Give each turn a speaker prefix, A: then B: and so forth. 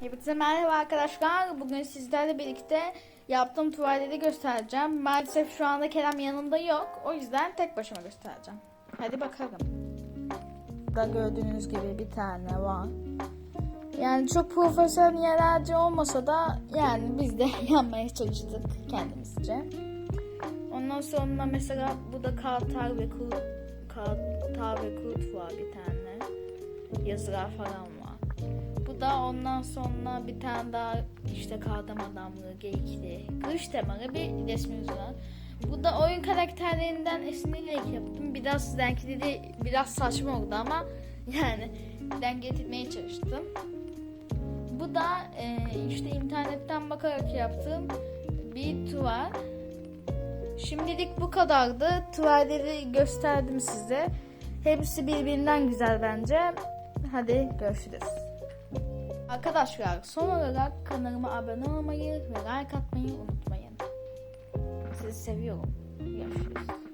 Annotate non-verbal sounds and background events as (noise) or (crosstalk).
A: Hepinize merhaba arkadaşlar. Bugün sizlerle birlikte yaptığım tuvaleti göstereceğim. Maalesef şu anda Kerem yanında yok. O yüzden tek başıma göstereceğim. Hadi bakalım. Burada gördüğünüz gibi bir tane var. Yani çok profesyonelce olmasa da yani biz de (laughs) yapmaya çalıştık kendimizce. Ondan sonra mesela burada kartal ve kurt, kartal ve kurt var bir tane. Yazılar falan var. Bu da ondan sonra bir tane daha işte kardan adamlı, geyikli, kılıç temalı bir resmimiz var. Bu da oyun karakterlerinden esinlenerek yaptım. Biraz renkli de biraz saçma oldu ama yani denk getirmeye çalıştım. Bu da e, işte internetten bakarak yaptığım bir tuval. Şimdilik bu kadardı. Tuvalleri gösterdim size. Hepsi birbirinden güzel bence. Hadi görüşürüz. Arkadaşlar son olarak kanalıma abone olmayı ve like atmayı unutmayın. Sizi seviyorum. Görüşürüz.